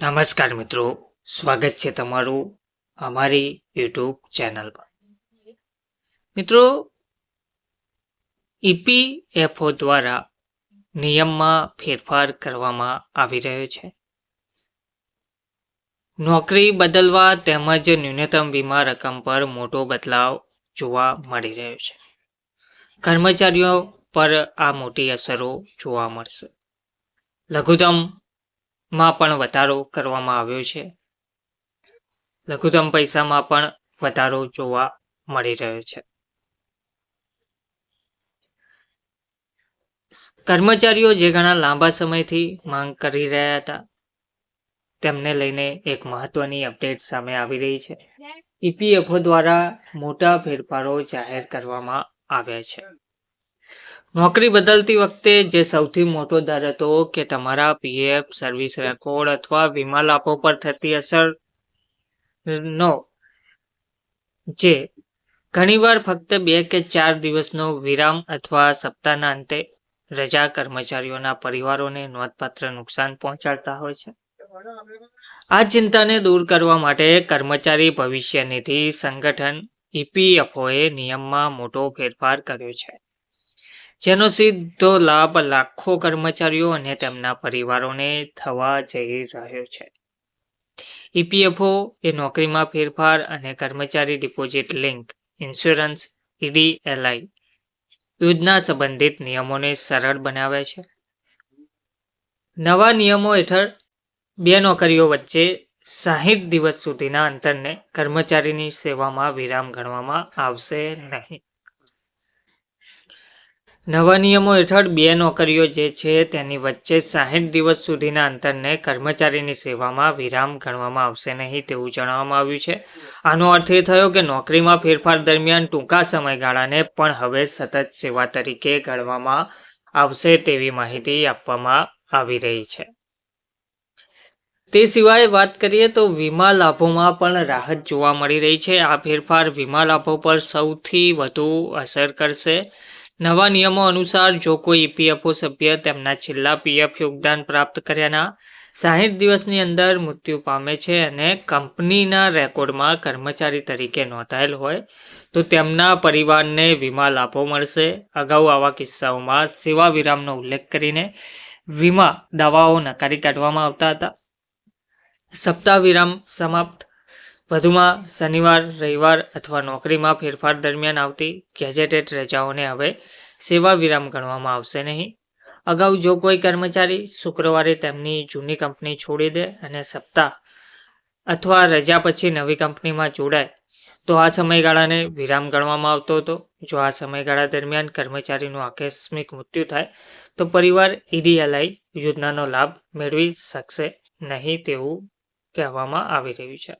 નમસ્કાર મિત્રો, સ્વાગત છે તમારું અમારી યુટ્યુબ ચેનલ પર. મિત્રો ઈપીએફઓ દ્વારા નિયમમાં ફેરફાર કરવામાં આવી રહ્યો છે. નોકરી બદલવા તેમજ ન્યૂનતમ વીમા રકમ પર મોટો બદલાવ જોવા મળી રહ્યો છે. કર્મચારીઓ પર આ મોટી અસરો જોવા મળશે. લઘુત્તમ માં પણ વધારો કરવામાં આવ્યો છે. લઘુત્તમ પૈસામાં પણ વધારો જોવા મળી રહ્યો છે. કર્મચારીઓ જે ઘણા લાંબા સમયથી માંગ કરી રહ્યા હતા, તેમને લઈને એક મહત્વની અપડેટ સામે આવી રહી છે. ઈપીએફઓ દ્વારા મોટા ફેરફારો જાહેર કરવામાં આવ્યા છે. નોકરી બદલતી વખતે જે સૌથી મોટો દર હતો કે તમારા પીએફ, સર્વિસ રેકોર્ડ અથવા વીમા લાભો પર થતી અસર નો, જે ઘણીવાર ફક્ત બે કે ચાર દિવસનો વિરામ અથવા સપ્તાહના અંતે રજા કર્મચારીઓના પરિવારોને નોંધપાત્ર નુકસાન પહોંચાડતા હોય છે. આ ચિંતાને દૂર કરવા માટે કર્મચારી ભવિષ્ય નિધિ સંગઠન ઈપીએફઓએ નિયમમાં મોટો ફેરફાર કર્યો છે. જેનો સીધો લાભ લાખો કર્મચારીઓ અને તેમના પરિવારોને થવા જઈ રહ્યો છે. ઈપીએફઓ એ નોકરીમાં ફેરફાર અને કર્મચારી ડિપોઝિટ લિંક ઇન્સ્યોરન્સ ઈડીએલઆઈ યોજના સંબંધિત નિયમોને સરળ બનાવે છે. નવા નિયમો હેઠળ બે નોકરીઓ વચ્ચે સાહીઠ દિવસ સુધીના અંતરને કર્મચારીની સેવામાં વિરામ ગણવામાં આવશે નહીં. નવા નિયમો હેઠળ બે નોકરીઓ જે છે તેની વચ્ચે સાહીઠ દિવસ સુધીના અંતરને કર્મચારીની સેવામાં વિરામ ગણવામાં આવશે નહીં તેવું જણાવવામાં આવ્યું છે. આનો અર્થ એ થયો કે નોકરીમાં ફેરફાર દરમિયાન ટૂંકા સમયગાળાને પણ હવે સતત સેવા તરીકે ગણવામાં આવશે તેવી માહિતી આપવામાં આવી રહી છે. તે સિવાય વાત કરીએ તો વીમા લાભોમાં પણ રાહત જોવા મળી રહી છે. આ ફેરફાર વીમા લાભો પર સૌથી વધુ અસર કરશે. નવા નિયમો અનુસાર જો કોઈ ઈપીએફઓ સભ્ય તેમના છેલ્લા પીએફ યોગદાન પ્રાપ્ત કર્યાના સાહીઠ દિવસની અંદર મૃત્યુ પામે છે અને કંપનીના રેકોર્ડમાં કર્મચારી તરીકે નોંધાયેલ હોય, તો તેમના પરિવારને વીમા લાભો મળશે. અગાઉ આવા કિસ્સાઓમાં સેવા વિરામનો ઉલ્લેખ કરીને વીમા દાવાઓ નકારી કાઢવામાં આવતા હતા. સપ્તાહ વિરામ સમાપ્ત. વધુમાં શનિવાર, રવિવાર અથવા નોકરીમાં ફેરફાર દરમિયાન આવતી ગેજેટેડ રજાઓને હવે સેવા વિરામ ગણવામાં આવશે નહીં. અગાઉ જો કોઈ કર્મચારી શુક્રવારે તેમની જૂની કંપની છોડી દે અને સપ્તાહ અથવા રજા પછી નવી કંપનીમાં જોડાય, તો આ સમયગાળાને વિરામ ગણવામાં આવતો હતો. જો આ સમયગાળા દરમિયાન કર્મચારીનું આકસ્મિક મૃત્યુ થાય, તો પરિવાર ઈડીએલઆઈ યોજનાનો લાભ મેળવી શકશે નહીં તેવું કહેવામાં આવી રહ્યું છે.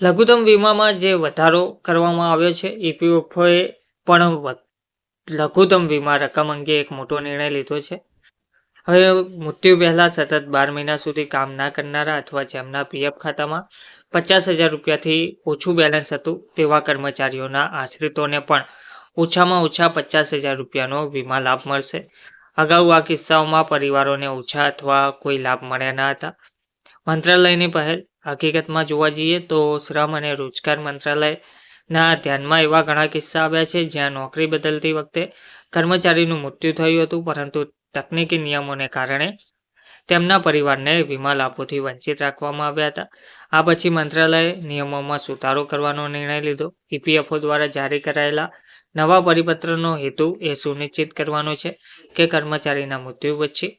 લઘુત્તમ વીમામાં જે વધારો કરવામાં આવ્યો છે ઈપીએફઓએ પણ લઘુત્તમ વીમા રકમ અંગે એક મોટો નિર્ણય લીધો છે. હવે મૃત્યુ પહેલાં સતત બાર મહિના સુધી કામ ના કરનારા અથવા જેમના પીએફ ખાતામાં પચાસ હજાર રૂપિયાથી ઓછું બેલેન્સ હતું, તેવા કર્મચારીઓના આશ્રિતોને પણ ઓછામાં ઓછા પચાસ હજાર રૂપિયાનો વીમા લાભ મળશે. અગાઉ આ કિસ્સાઓમાં પરિવારોને ઓછા અથવા કોઈ લાભ મળ્યા ન હતા. મંત્રાલયની પહેલ હકીકતમાં જોવા જઈએ તો શ્રમ અને રોજગાર મંત્રાલયના ધ્યાનમાં એવા ઘણા કિસ્સા આવ્યા છે જ્યાં નોકરી બદલતી વખતે કર્મચારીનું મૃત્યુ થયું હતું, પરંતુ તકનીકી નિયમોને કારણે તેમના પરિવારને વીમા લાભોથી વંચિત રાખવામાં આવ્યા હતા. આ પછી મંત્રાલયે નિયમોમાં સુધારો કરવાનો નિર્ણય લીધો. ઈપીએફઓ દ્વારા જારી કરાયેલા નવા પરિપત્રનો હેતુ એ સુનિશ્ચિત કરવાનો છે કે કર્મચારીના મૃત્યુ પછી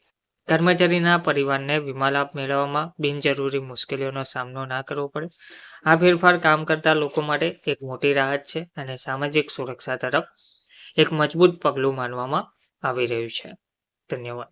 કર્મચારીના પરિવારને વીમા લાભ મેળવવામાં બિનજરૂરી મુશ્કેલીઓનો સામનો ના કરવો પડે. આ ફેરફાર કામ કરતા લોકો માટે એક મોટી રાહત છે અને સામાજિક સુરક્ષા તરફ એક મજબૂત પગલું માનવામાં આવી રહ્યું છે. ધન્યવાદ.